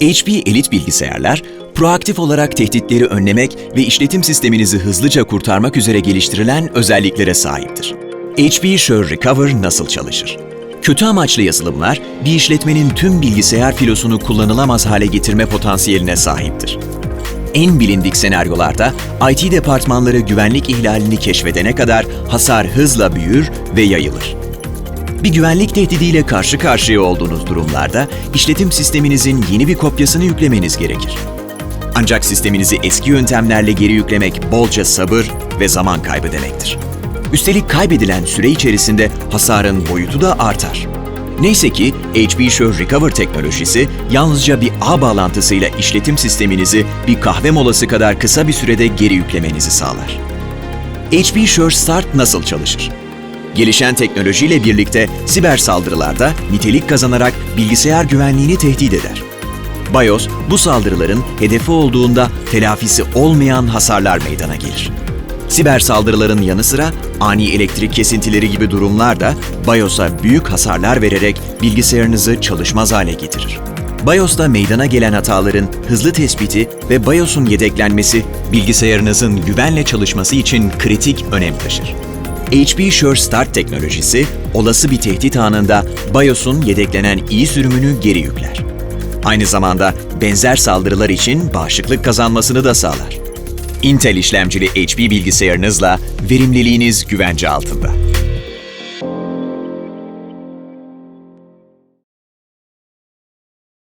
HP Elite bilgisayarlar, proaktif olarak tehditleri önlemek ve işletim sisteminizi hızlıca kurtarmak üzere geliştirilen özelliklere sahiptir. HP Sure Recover nasıl çalışır? Kötü amaçlı yazılımlar, bir işletmenin tüm bilgisayar filosunu kullanılamaz hale getirme potansiyeline sahiptir. En bilindik senaryolarda IT departmanları güvenlik ihlalini keşfedene kadar hasar hızla büyür ve yayılır. Bir güvenlik tehdidiyle karşı karşıya olduğunuz durumlarda işletim sisteminizin yeni bir kopyasını yüklemeniz gerekir. Ancak sisteminizi eski yöntemlerle geri yüklemek bolca sabır ve zaman kaybı demektir. Üstelik kaybedilen süre içerisinde hasarın boyutu da artar. Neyse ki HP Sure Recover teknolojisi yalnızca bir ağ bağlantısıyla işletim sisteminizi bir kahve molası kadar kısa bir sürede geri yüklemenizi sağlar. HP Sure Start nasıl çalışır? Gelişen teknolojiyle birlikte siber saldırılarda nitelik kazanarak bilgisayar güvenliğini tehdit eder. BIOS, bu saldırıların hedefi olduğunda telafisi olmayan hasarlar meydana gelir. Siber saldırıların yanı sıra ani elektrik kesintileri gibi durumlar da BIOS'a büyük hasarlar vererek bilgisayarınızı çalışmaz hale getirir. BIOS'ta meydana gelen hataların hızlı tespiti ve BIOS'un yedeklenmesi bilgisayarınızın güvenle çalışması için kritik önem taşır. HP Sure Start teknolojisi, olası bir tehdit anında BIOS'un yedeklenen iyi sürümünü geri yükler. Aynı zamanda benzer saldırılar için bağışıklık kazanmasını da sağlar. Intel işlemcili HP bilgisayarınızla verimliliğiniz güvence altında.